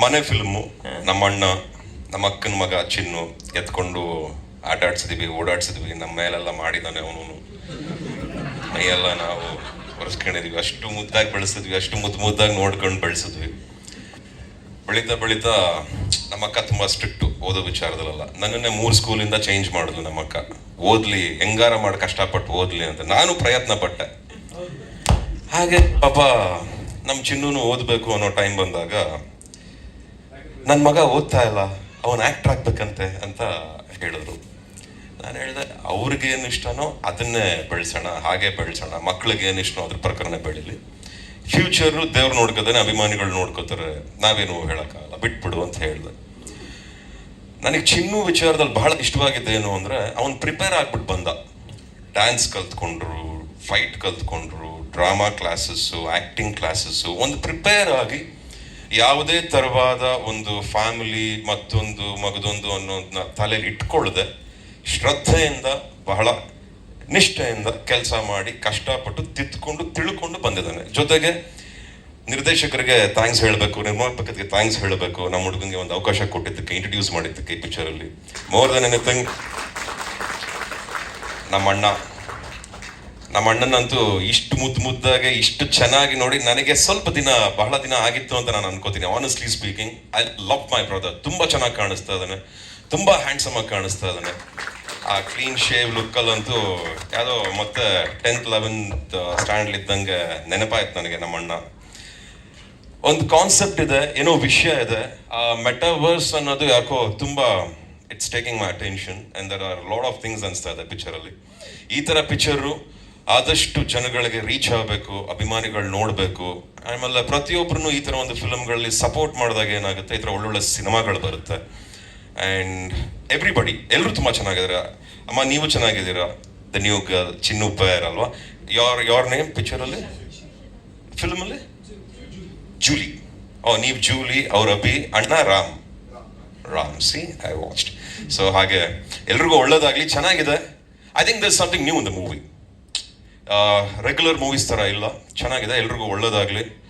ಮನೆ ಫಿಲ್ಮು ನಮ್ಮಣ್ಣ ನಮ್ಮ ಅಕ್ಕನ ಮಗ ಚಿನ್ನು ಎತ್ಕೊಂಡು ಆಟ ಆಡ್ಸಿದ್ವಿ ಓಡಾಡ್ಸಿದ್ವಿ ನಮ್ಮ ಮೇಲೆಲ್ಲ ಮಾಡಿದಾನೆ ಅವನು ಮೈಯೆಲ್ಲ ನಾವು ಒರೆಸ್ಕೊಂಡಿದ್ವಿ ಅಷ್ಟು ಮುದ್ದಾಗಿ ಬೆಳೆಸಿದ್ವಿ ಅಷ್ಟು ಮುದ್ದು ಮುದ್ದಾಗಿ ನೋಡ್ಕೊಂಡು ಬೆಳೆಸಿದ್ವಿ. ಬೆಳೀತಾ ಬೆಳೀತಾ ನಮ್ಮ ಅಕ್ಕ ಸ್ಟ್ರಿಕ್ಟು ಸ್ಟ್ರಿಕ್ಟ್ ಓದೋ ವಿಚಾರದಲ್ಲ ನನ್ನನ್ನೇ ಮೂರು ಸ್ಕೂಲಿಂದ ಚೇಂಜ್ ಮಾಡಿದ್ಲು ನಮ್ಮ ಅಕ್ಕ. ಓದ್ಲಿ ಹೆಂಗಾರ ಮಾಡಿ ಕಷ್ಟಪಟ್ಟು ಓದ್ಲಿ ಅಂತ. ನಾನು ಪ್ರಯತ್ನ ಪಟ್ಟೆ. ಹಾಗೆ ಪಾಪ ನಮ್ಮ ಚಿನ್ನೂ ಓದಬೇಕು ಅನ್ನೋ ಟೈಮ್ ಬಂದಾಗ ನನ್ನ ಮಗ ಓದ್ತಾ ಇಲ್ಲ, ಅವನು ಆ್ಯಕ್ಟ್ರ್ ಆಗ್ಬೇಕಂತೆ ಅಂತ ಹೇಳಿದ್ರು. ನಾನು ಹೇಳಿದೆ, ಅವ್ರಿಗೇನು ಇಷ್ಟನೋ ಅದನ್ನೇ ಬೆಳೆಸೋಣ, ಹಾಗೆ ಬೆಳೆಸೋಣ, ಮಕ್ಳಿಗೇನು ಇಷ್ಟನೋ ಅದ್ರ ಪ್ರಕಾರನೇ ಬೆಳೀಲಿ. ಫ್ಯೂಚರು ದೇವ್ರು ನೋಡ್ಕೋತಾನೆ, ಅಭಿಮಾನಿಗಳು ನೋಡ್ಕೋತಾರೆ, ನಾವೇನು ಹೇಳೋಕ್ಕಾಗಲ್ಲ, ಬಿಟ್ಬಿಡು ಅಂತ ಹೇಳಿದೆ. ನನಗೆ ಚಿನ್ನು ವಿಚಾರದಲ್ಲಿ ಬಹಳ ಇಷ್ಟವಾಗಿದ್ದೆ ಏನು ಅಂದರೆ, ಅವನು ಪ್ರಿಪೇರ್ ಆಗ್ಬಿಟ್ಟು ಬಂದ. ಡ್ಯಾನ್ಸ್ ಕಲ್ತ್ಕೊಂಡ್ರು ಫೈಟ್ ಕಲ್ತ್ಕೊಂಡ್ರು ಡ್ರಾಮಾ ಕ್ಲಾಸಸ್ಸು ಆ್ಯಕ್ಟಿಂಗ್ ಕ್ಲಾಸಸ್ಸು ಒಂದು ಪ್ರಿಪೇರ್ ಆಗಿ ಯಾವುದೇ ತರವಾದ ಒಂದು ಫ್ಯಾಮಿಲಿ ಮತ್ತೊಂದು ಮಗದೊಂದು ಅನ್ನೋದನ್ನ ತಲೆಯಲ್ಲಿ ಇಟ್ಕೊಳ್ಳದೆ ಶ್ರದ್ಧೆಯಿಂದ, ಬಹಳ ನಿಷ್ಠೆಯಿಂದ ಕೆಲಸ ಮಾಡಿ ಕಷ್ಟಪಟ್ಟು ತಿದ್ಕೊಂಡು, ತಿಳ್ಕೊಂಡು ಬಂದಿದ್ದಾನೆ. ಜೊತೆಗೆ ನಿರ್ದೇಶಕರಿಗೆ ಥ್ಯಾಂಕ್ಸ್ ಹೇಳಬೇಕು ನಿರ್ಮಾಪಕರಿಗೆ ಥ್ಯಾಂಕ್ಸ್ ಹೇಳಬೇಕು. ನಮ್ಮ ಹುಡುಗನಿಗೆ ಒಂದು ಅವಕಾಶ ಕೊಟ್ಟಿದ್ದಕ್ಕೆ ಇಂಟ್ರಡ್ಯೂಸ್ ಮಾಡಿದ್ದಕ್ಕೆ ಈ ಪಿಕ್ಚರಲ್ಲಿ ಮೋರ್ ದನ್ ಎನಿಥಿಂಗ್ ನಮ್ಮ ಅಣ್ಣ. ನಮ್ಮ ಅಣ್ಣನಂತೂ ಇಷ್ಟು ಮುದ್ದು ಮುದ್ದಾಗೆ, ಇಷ್ಟು ಚೆನ್ನಾಗಿ ನೋಡಿ ನನಗೆ ಸ್ವಲ್ಪ ದಿನ, ಬಹಳ ದಿನ ಆಗಿತ್ತು ಅಂತ ನಾನು ಅನ್ಕೋತೀನಿ. Honestly speaking I love my brother ತುಂಬಾ ಚೆನ್ನಾಗಿ ಕಾಣಿಸ್ತಾ ಇದ್ದಾನೆ. ತುಂಬಾ ಹ್ಯಾಂಡ್ಸಮ್ ಆಗಿ ಕಾಣಿಸ್ತಾ ಇದ್ದಾನೆ. ಆ ಕ್ಲೀನ್ ಶೇವ್ ಲುಕ್ಕಲ್ಲಂತೂ ಯಾವುದೋ ಮತ್ತೆ ಟೆಂತ್ ಲೆವೆಂತ್ ಸ್ಟ್ಯಾಂಡ್ ಇದ್ದಂಗೆ ನೆನಪಾಯ್ತು ನನಗೆ ನಮ್ಮ ಅಣ್ಣ. ಒಂದು ಕಾನ್ಸೆಪ್ಟ್ ಇದೆ, ಏನೋ ವಿಷಯ ಇದೆ. ಆ ಮೆಟಾವರ್ಸ್ ಅನ್ನೋದು ಯಾಕೋ ತುಂಬ it's taking my attention and there are lot of things ಅನಿಸ್ತಾ ಇದೆ ಪಿಕ್ಚರಲ್ಲಿ ಈ ಥರ ಪಿಕ್ಚರು ಆದಷ್ಟು ಜನಗಳಿಗೆ ರೀಚ್ ಆಗಬೇಕು, ಅಭಿಮಾನಿಗಳು ನೋಡಬೇಕು. ಆಮೇಲೆ ಪ್ರತಿಯೊಬ್ಬರು ಈ ಥರ ಒಂದು ಫಿಲಮ್ಗಳಲ್ಲಿ ಸಪೋರ್ಟ್ ಮಾಡಿದಾಗ ಏನಾಗುತ್ತೆ, ಈ ಥರ ಒಳ್ಳೊಳ್ಳೆ ಸಿನಿಮಾಗಳು ಬರುತ್ತೆ. ಅಂಡ್ ಎವ್ರಿಬಡಿ ಎಲ್ಲರೂ ತುಂಬಾ ಚೆನ್ನಾಗಿದ್ದೀರಾ? ಅಮ್ಮ, ನೀವು ಚೆನ್ನಾಗಿದ್ದೀರಾ? The new girl Chinnu pair ಅಲ್ವಾ? ಯಾರ್, ಯೋರ್ ನೇಮ್ ಪಿಕ್ಚರಲ್ಲಿ ಅಲ್ಲಿ? ಫಿಲ್ಮ್ ಅಲ್ಲಿ? ಜೂಲಿ ಓ, ನೀವು ಜೂಲಿ ಅವ್ರ ಅಭಿ, ಅಣ್ಣ Ram. Ram see I watched so ಹಾಗೆ ಎಲ್ರಿಗೂ ಒಳ್ಳೇದಾಗ್ಲಿ, ಚೆನ್ನಾಗಿದೆ. I think this something new in the movie regular movies ಥರ ಇಲ್ಲ. ಚೆನ್ನಾಗಿದೆ ಎಲ್ರಿಗೂ ಒಳ್ಳೇದಾಗ್ಲಿ.